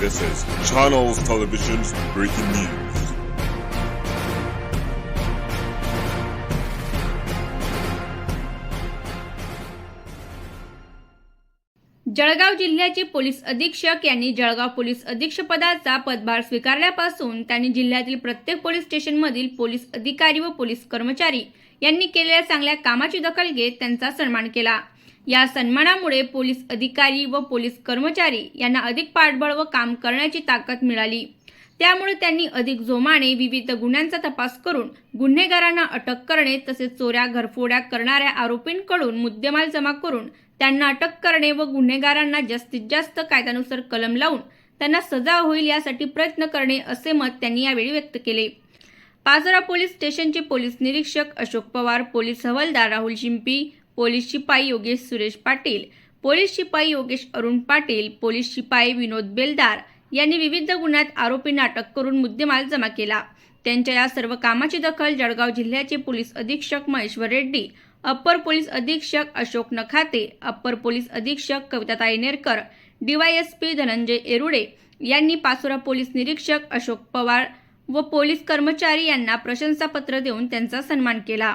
This is Channels Television's breaking news. Jalgaon जिल्ह्याचे police अधीक्षक यांनी जळगाव पोलीस अधीक्षपदाचा पदभार स्वीकारल्यापासून त्यांनी जिल्ह्यातील प्रत्येक पोलीस स्टेशनमधील पोलीस अधिकारी व पोलीस कर्मचारी यांनी केलेल्या चांगल्या कामाची दखल घेत त्यांचा सन्मान केला या सन्मानामुळे पोलीस अधिकारी व पोलीस कर्मचारी यांना अधिक पाठबळ व काम करण्याची ताकद मिळाली. त्यामुळे त्यांनी अधिक जोमाने विविध गुन्ह्यांचा तपास करून गुन्हेगारांना अटक करणे तसेच चोऱ्या घरफोड्या करणाऱ्या आरोपींकडून मुद्देमाल जमा करून त्यांना अटक करणे व गुन्हेगारांना जास्तीत जास्त कायद्यानुसार कलम लावून त्यांना सजा होईल यासाठी प्रयत्न करणे असे मत त्यांनी यावेळी व्यक्त केले. पाचोरा पोलीस स्टेशनचे पोलीस निरीक्षक अशोक पवार पोलीस हवालदार राहुल शिंपी पोलीस शिपाई योगेश सुरेश पाटील पोलीस शिपाई योगेश अरुण पाटील पोलीस शिपाई विनोद बेलदार यांनी विविध गुन्ह्यात आरोपींना अटक करून मुद्देमाल जमा केला. त्यांच्या या सर्व कामाची दखल जळगाव जिल्ह्याचे पोलीस अधीक्षक महेश्वर रेड्डी अप्पर पोलीस अधीक्षक अशोक नखाते अप्पर पोलीस अधीक्षक कविताताई नेरकर डीवायएसपी धनंजय एरुडे यांनी पाचोरा पोलीस निरीक्षक अशोक पवार व पोलीस कर्मचारी यांना प्रशंसापत्र देऊन त्यांचा सन्मान केला.